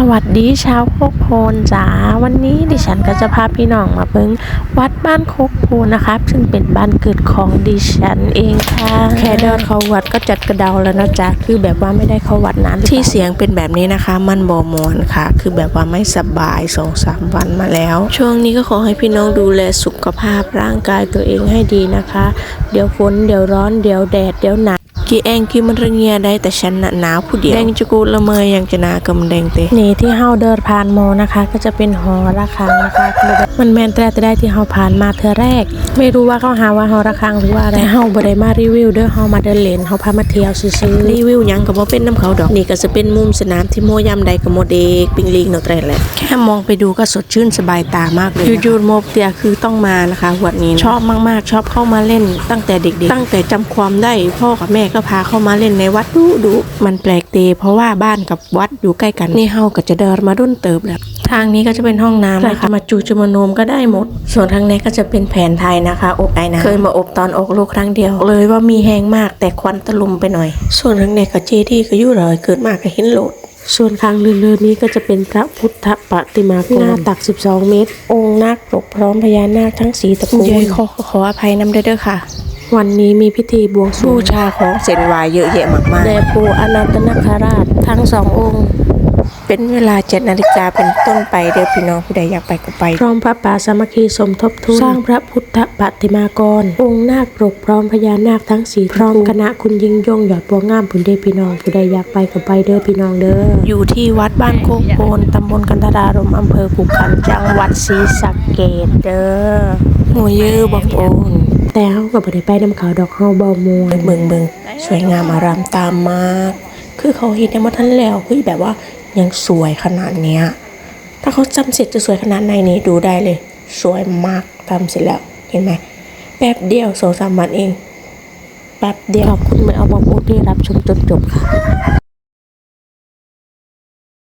สวัสดีชาวโคกโพนจ๋าวันนี้ดิฉันก็จะพาพี่น้องมาเบิ่งวัดบ้านโคกโพนนะครับ ซึ่งเป็นบ้านเกิดของดิฉันเองค่ะ แค่เดินเข้าวัดก็จัดกระเดาแล้วนะจ๊ะคือแบบว่าไม่ได้เข้าวัดนานที่เสียงเป็นแบบนี้นะคะ มันบอมวนค่ะ คือแบบว่าไม่สบายสองสามวันมาแล้ว ช่วงนี้ก็ขอให้พี่น้องดูแลสุขภาพร่างกายตัวเองให้ดีนะคะ เดี๋ยวฝนเดี๋ยวร้อนเดี๋ยวแดดเดี๋ยวหนาว กี่แองกี่มันระเงียได้แต่ฉันน่ะหนาวผู้เดียวแดงจะกูละเมยยังจะนากำแดงเตนี่ที่เฮาเดินผ่านโมนะคะ ก็จะเป็นหอระฆังนะคะคือแบบมันแมนแต่แต่ได้ที่เฮาผ่านมาเธอแรก ไม่รู้ว่าเขาหาว่าหอระฆังหรือว่าอะไรแต่เฮาบ่ได้มารีวิวเด้อเฮามาเดินเล่นเฮาพามาเที่ยวซื่อๆรีวิวหยังก็บ่เป็นน้ำเขาดอกนี่ก็จะเป็นมุมสนามที่โมยามใดก็โมเด็กปิงลิงเนาะแต่แหละแค่มองไปดูก็สดชื่นสบายตามากเลยยูๆโมบเตียคือต้องมานะคะวัดนี้ชอบมากๆ ชอบเข้ามาเล่นตั้งแต่เด็กๆ ตั้งแต่จำความได้พ่อกับแม่ก็พาเข้ามาเล่นในวัดดูดูมันแปลกเตเพราะว่าบ้านกับวัดอยู่ใกล้กันนี่เฮาก็จะเดินมาดุนเติบแล้วทางนี้ก็จะเป็นห้องน้ำนะคะมาจูจะมาโนมก็ได้หมด ส่วนทางนี้ก็จะเป็นแผนไทยนะคะอบไอ้น้ำเคยมาอบตอนออกลูกครั้งเดียว เลยว่ามีแห้งมากแต่ควันตะลุมไปหน่อย ส่วนทางนี้ก็เจดีย์ก็อยู่เลยเกิดมากก็เห็นโหลดส่วนข้างลือๆนี้ก็จะเป็นพระพุทธปฏิมากรหน้าตัก 12 เมตร องค์นาคปกพร้อมพญานาคทั้งสีตระกูลขอขออภัยนำด้วยเด้อค่ะ วันนี้มีพิธีบวงสรวงบูชาของเส้นไหวเยอะแยะมากๆแด่ปู่อนันตนาคราชทั้งสององค์ เป็นเวลาเจ็ดนาฬิกาเป็นต้นไปเด้อพี่น้องผู้ใดอยากไปก็ไปพร้อมพระป่าสามัคคีสมทบทุนสร้างพระพุทธปฏิมากร องค์นาคปรกพร้อมพญานาคทั้งสี่พร้อมคณะคุณยิ่งยงหยอดบัวงามผู้ใดพี่น้องผู้ใดอยากไปก็ไปเด้อพี่น้องเด้ออยู่ที่วัดบ้านโคกโพนตำบลกันตารารมอำเภอขุขันธ์จังหวัดศรีสะเกษเด้อหัวเยอะบอกโอน แต่เฮาก็บ่ได้ไปน้ำเขาดอกเฮาบ่มวนเบิ่งเบิ่งสวยงามอารามตามมาก คือเขาเห็นในมาทันแล้วเฮ้ยแบบว่ายังสวยขนาดเนี้ยถ้าเขาจำเสร็จจะสวยขนาดไหนนี้ดูได้เลย สวยมากทำเสร็จแล้วเห็นไหมแป๊บเดียวสองสามวันเองแป๊บเดียวขอบคุณไม่เอาบอมอูที่รับชมจนจบค่ะ